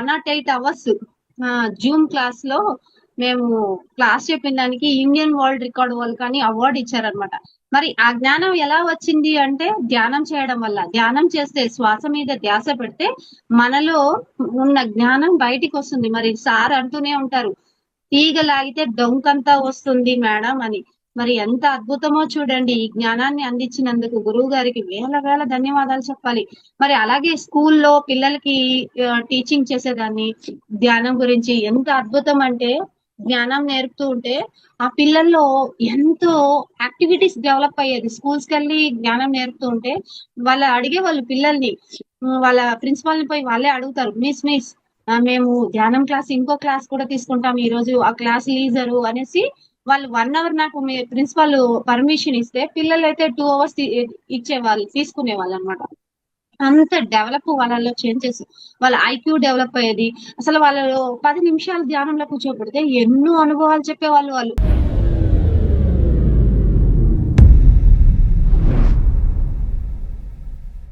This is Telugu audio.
One not eight hours Zoom క్లాస్లో మేము క్లాస్ చెప్పిన దానికి ఇండియన్ వరల్డ్ రికార్డ్ వాళ్ళు కానీ అవార్డు ఇచ్చారనమాట మరి ఆ జ్ఞానం ఎలా వచ్చింది అంటే ధ్యానం చేయడం వల్ల ధ్యానం చేస్తే శ్వాస మీద ధ్యాస పెడితే మనలో ఉన్న జ్ఞానం బయటికి వస్తుంది. మరి సార్ అంటూనే ఉంటారు తీగ లాగితే డొంకంతా వస్తుంది మేడం అని. మరి ఎంత అద్భుతమో చూడండి. ఈ జ్ఞానాన్ని అందించినందుకు గురువు గారికి వేల వేల ధన్యవాదాలు చెప్పాలి. మరి అలాగే స్కూల్లో పిల్లలకి టీచింగ్ చేసేదాన్ని ధ్యానం గురించి ఎంత అద్భుతం అంటే జ్ఞానం నేర్పుతూ ఉంటే ఆ పిల్లల్లో ఎంతో యాక్టివిటీస్ డెవలప్ అయ్యేది. స్కూల్స్కి వెళ్ళి జ్ఞానం నేర్పుతూ ఉంటే వాళ్ళ అడిగే వాళ్ళు పిల్లల్ని వాళ్ళ ప్రిన్సిపాల్ని పోయి వాళ్ళే అడుగుతారు. మిస్ మిస్ మేము ధ్యానం క్లాస్ ఇంకో క్లాస్ కూడా తీసుకుంటాం ఈ రోజు ఆ క్లాస్ లీజరు అనేసి వాళ్ళు వన్ అవర్ నాకు మీ ప్రిన్సిపాల్ పర్మిషన్ ఇస్తే పిల్లలు అయితే టూ అవర్స్ ఇచ్చేవాళ్ళు తీసుకునే వాళ్ళు అనమాట అంత డెవలప్ వాళ్ళలో చేంజెస్. వాళ్ళ ఐక్యూ డెవలప్ అయ్యేది. అసలు వాళ్ళు పది నిమిషాలు ధ్యానంలో కూర్చోబెడితే ఎన్నో అనుభవాలు చెప్పేవాళ్ళు వాళ్ళు.